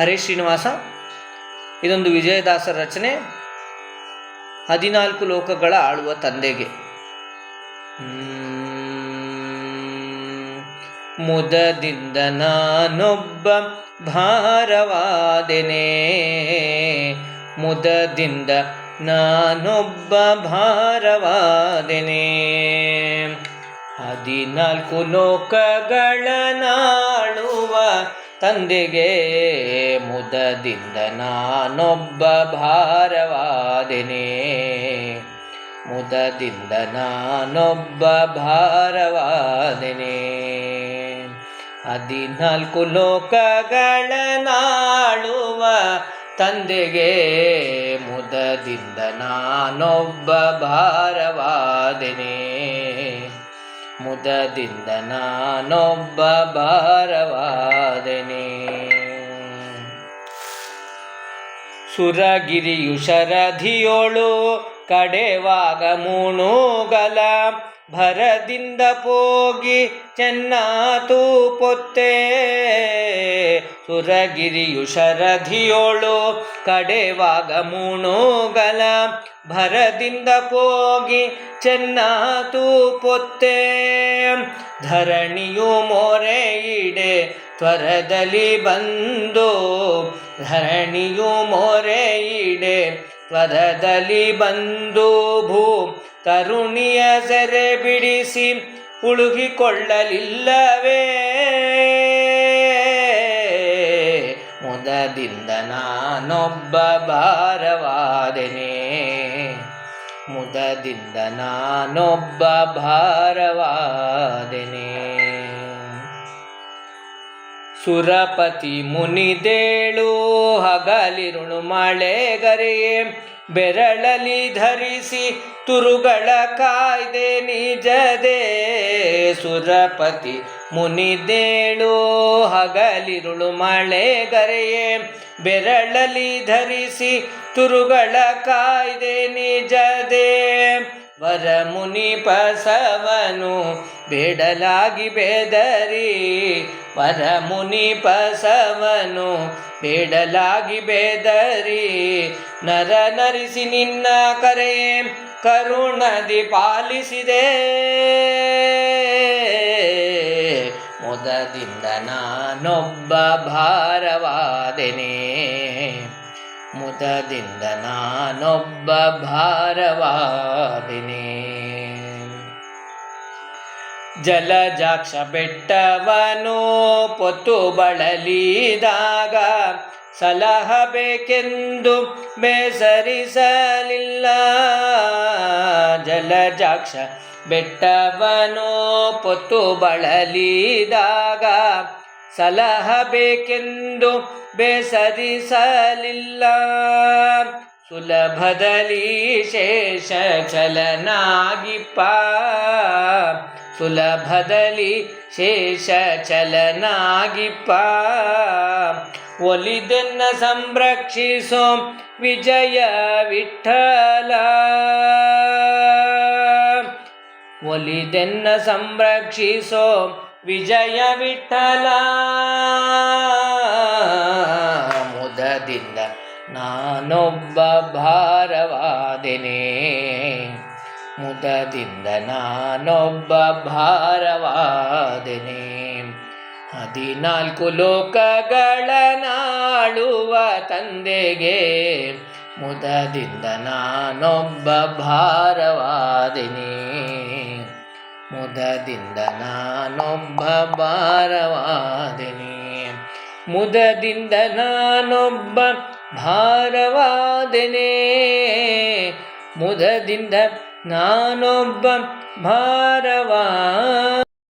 ಹರೇ ಶ್ರೀನಿವಾಸ. ಇದೊಂದು ವಿಜಯದಾಸರ ರಚನೆ. ಹದಿನಾಲ್ಕು ಲೋಕಗಳ ಆಳುವ ತಂದೆಗೆ. ಮುದದಿಂದ ನಾನೊಬ್ಬ ಭಾರವಾದೆನೆ. ಮುದದಿಂದ ನಾನೊಬ್ಬ ಭಾರವಾದೆನೆ. ಹದಿನಾಲ್ಕು ಲೋಕಗಳ ನಾಳುವ ತಂದೆಗೆ ಮುದದಿಂದ ನಾನೊಬ್ಬ ಭಾರವಾದನೆ. ಮುದದಿಂದ ನಾನೊಬ್ಬ ಭಾರವಾದನೆ. ಹದಿನಾಲ್ಕು ಲೋಕಗಳ ನಾಳುವ ತಂದೆಗೆ ಮುದದಿಂದ ನಾನೊಬ್ಬ ಭಾರವಾದೆನೆ. ಮುದದಿಂದ ನಾನೊಬ್ಬ ಭಾರವಾದನೆ. ಸುರಗಿರಿಯು ಶರಧಿಯೋಳು ಕಡೆವಾಗ ಮುಣುಗಲ ಭರದಿಂದ ಪೋಗಿ ಚೆನ್ನಾತು ಪೊತ್ತೆ. ಸುರಗಿರಿಯು ಶರಧಿಯೋಳು, ಕಡೆವಾಗ ಮೂಣೋಗಲ ಭರದಿಂದ ಪೋಗಿ ಚೆನ್ನಾತು ಪೊತ್ತೆ. ಧರಣಿಯು ಮೊರೆಯಿಡೆ ತ್ವರದಲ್ಲಿ ಬಂದು, ಧರಣಿಯು ಮೊರೆಯಿಡೆ ತ್ವರದಲ್ಲಿ ಬಂದು, ಭೂ ತರುಣಿಯ ಸೆರೆ ಬಿಡಿಸಿ, ಉಳುಗಿಕೊಳ್ಳಲಿಲ್ಲವೇ. ಮುದದಿಂದ ನಾನೊಬ್ಬ ಭಾರವಾದೆನೆ. ಮುದದಿಂದ ನಾನೊಬ್ಬ ಭಾರವಾದೆನೆ. ಸುರಪತಿ ಮುನಿದೇಳು ಹಗಲಿರುಳು ಮಳೆಗರೆಯೇ ಬೆರಳಲಿ ಧರಿಸಿ ತುರುಗಳ ಕಾಯ್ದೆ ನಿಜದೇ. ಸುರಪತಿ ಮುನಿದೇಳು ಹಗಲಿರುಳು ಮಳೆಗರೆಯೇ ಬೆರಳಲಿ ಧರಿಸಿ ತುರುಗಳ ಕಾಯ್ದೆ ನಿಜದೇ. ವರ ಮುನಿ ಪಸವನು ಬೇಡಲಾಗಿ ಬೆದರಿ. ವರ ಮುನಿ ಪಸವನು ಬೇಡಲಾಗಿ ಬೆದರಿ. ನರ ನರಿಸಿ ನಿನ್ನ ಕರೆ ಕರುಣದಿ ಪಾಲಿಸಿದೆ. ಮುದದಿಂದ ನಾನೊಬ್ಬ ಭಾರವಾದೆನೆ. ಮುದದಿಂದ ನಾನೊಬ್ಬ ಭಾರವಾದಿನಿ. ಜಲಜಾಕ್ಷ ಬೆಟ್ಟವನು ಪೊತ್ತು ಬಳಲಿದಾಗ ಸಲಹಬೇಕೆಂದು ಬೇಸರಿಸಲಿಲ್ಲ. ಜಲಜಾಕ್ಷ ಬೆಟ್ಟವನು ಪೊತ್ತು ಬಳಲಿದಾಗ ಸಲಹಬೇಕೆಂದು ಬೇಸರಿಸಲಿಲ್ಲ. ಸುಲಭದಲ್ಲಿ ಶೇಷ ಚಲನಾಗಿಪ್ಪ ಸುಲಭದಲ್ಲಿ ಶೇಷ ಚಲನಾಗಿಪ್ಪ ಒಲಿದೆನ್ನ ಸಂರಕ್ಷಿಸೋ ವಿಜಯ ವಿಠಲ. ಒಲಿದೆನ್ನ ಸಂರಕ್ಷಿಸೋ ವಿಜಯ ವಿಠಲ. ಮುದದಿಂದ ನಾನೊಬ್ಬ ಭಾರವಾದೆನೆ. ಮುದದಿಂದ ನಾನೊಬ್ಬ ಭಾರವಾದೆನೆ. ಹದಿನಾಲ್ಕು ಲೋಕಗಳ ನಾಳುವ ತಂದೆಗೆ. ಮುದದಿಂದ ನಾನೊಬ್ಬ ಭಾರವಾದೆನೆ. ಮುದದಿಂದ ನಾನೊಬ್ಬ ಭಾರವಾದೆನೆ ಮುದದಿಂದ ನಾನೊಬ್ಬ ಭಾರವಾದೆನೆ ಮುದದಿಂದ ನಾನೊಬ್ಬ ಭಾರವಾ